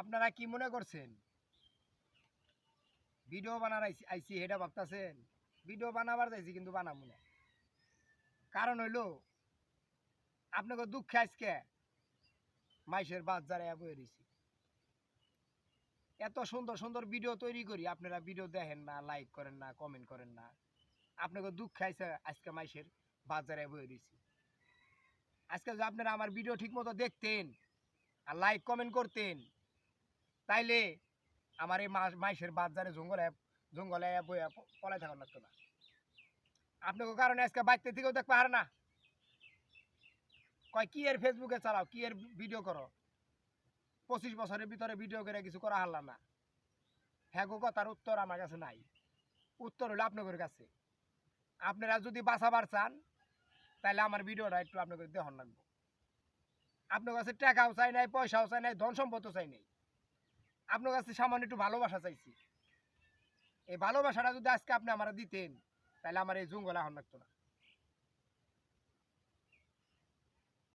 আপনারা কি মনে করছেন? ভিডিও বানার আইছি আইছি এটা ভাবতাছেন? ভিডিও বানাবার যাইছি, কিন্তু বানাবো না। কারণ হইল, আপনাকে দুঃখে আজকে মাইসের বাজারে বয়ে রয়েছি এত সুন্দর সুন্দর ভিডিও তৈরি করি, আপনারা ভিডিও দেখেন না লাইক করেন না কমেন্ট করেন না। আপনাকে দুঃখে আইসে, আজকে মাইসের বাজারে বয়ে রয়েছি আজকে যদি আপনারা আমার ভিডিও ঠিক মতো দেখতেন আর লাইক কমেন্ট করতেন তাইলে আমার এই মাইসের বাজারে জঙ্গলে জঙ্গলে বইয়া পলাই থাকার লাগতো না। আপনাকে কারণে আজকে বাইতে থেকেও দেখতে পারে না। কয়, কি এর ফেসবুকে চালাও, কি এর ভিডিও করো? পঁচিশ বছরের ভিতরে ভিডিও করে কিছু করা হারলাম না। হ্যাঁ গো, কথার উত্তর আমার কাছে নাই। উত্তর হলো আপনাদের কাছে। আপনারা যদি বাঁচাবার চান তাহলে আমার ভিডিওটা একটু আপনাদের দেহন লাগবে। আপনার কাছে টাকাও চাই নাই, পয়সাও চাই নাই ধন সম্পদও চাই নাই। আপনার কাছে সামান্য একটু ভালোবাসা চাইছি। এই ভালোবাসাটা যদি আজকে আপনি আমার দিতেন, তাহলে আমার এই জঙ্গল হন লাগতো না।